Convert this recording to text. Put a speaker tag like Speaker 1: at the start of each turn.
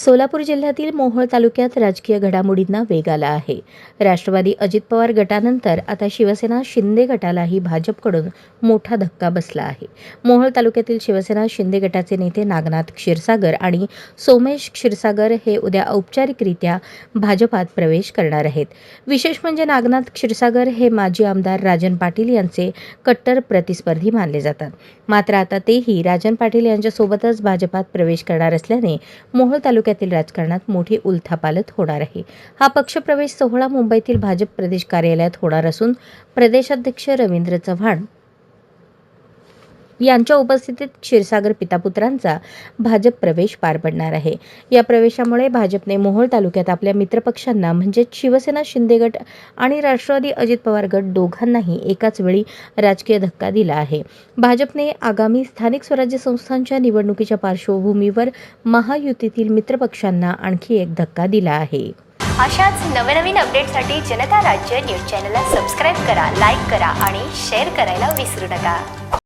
Speaker 1: सोलापूर जिल्ह्यातील मोहोळ तालुक्यात राजकीय घडामोडींना वेग आला आहे. राष्ट्रवादी अजित पवार गटानंतर आता शिवसेना शिंदे गटालाही भाजपकडून मोठा धक्का बसला आहे. मोहोळ तालुक्यातील शिवसेना शिंदे गटाचे नेते नागनाथ क्षीरसागर आणि सोमेश क्षीरसागर हे उद्या औपचारिकरित्या भाजपात प्रवेश करणार आहेत. विशेष म्हणजे नागनाथ क्षीरसागर हे माजी आमदार राजन पाटील यांचे कट्टर प्रतिस्पर्धी मानले जातात. मात्र आता तेही राजन पाटील यांच्यासोबतच भाजपात प्रवेश करणार असल्याने मोहोळ तालुक्यात तालुक्यातील राजकारणात मोठी उलथापालथ होणार आहे. हा पक्षप्रवेश सोहळा मुंबईतील भाजप प्रदेश कार्यालयात होणार असून प्रदेशाध्यक्ष रवींद्र चव्हाण यांच्या उपस्थितीत क्षीरसागर पितापुत्रांचा भाजप प्रवेश पार पडणार आहे. या प्रवेशामुळे भाजपने मोहोळ तालुक्यात आपल्या मित्रपक्षांना म्हणजेच शिवसेना शिंदे गट आणि राष्ट्रवादी अजित पवार गट दोघांनाही एकाच वेळी राजकीय धक्का दिला आहे. भाजपने आगामी स्थानिक स्वराज्य संस्थांच्या निवडणुकीच्या पार्श्वभूमीवर महायुतीतील मित्रपक्षांना आणखी एक धक्का दिला आहे.
Speaker 2: अशाच नवनवीन अपडेटसाठी जनता राज्य न्यूज चॅनलला सबस्क्राईब करा लाईक करा आणि शेअर करायला विसरू नका.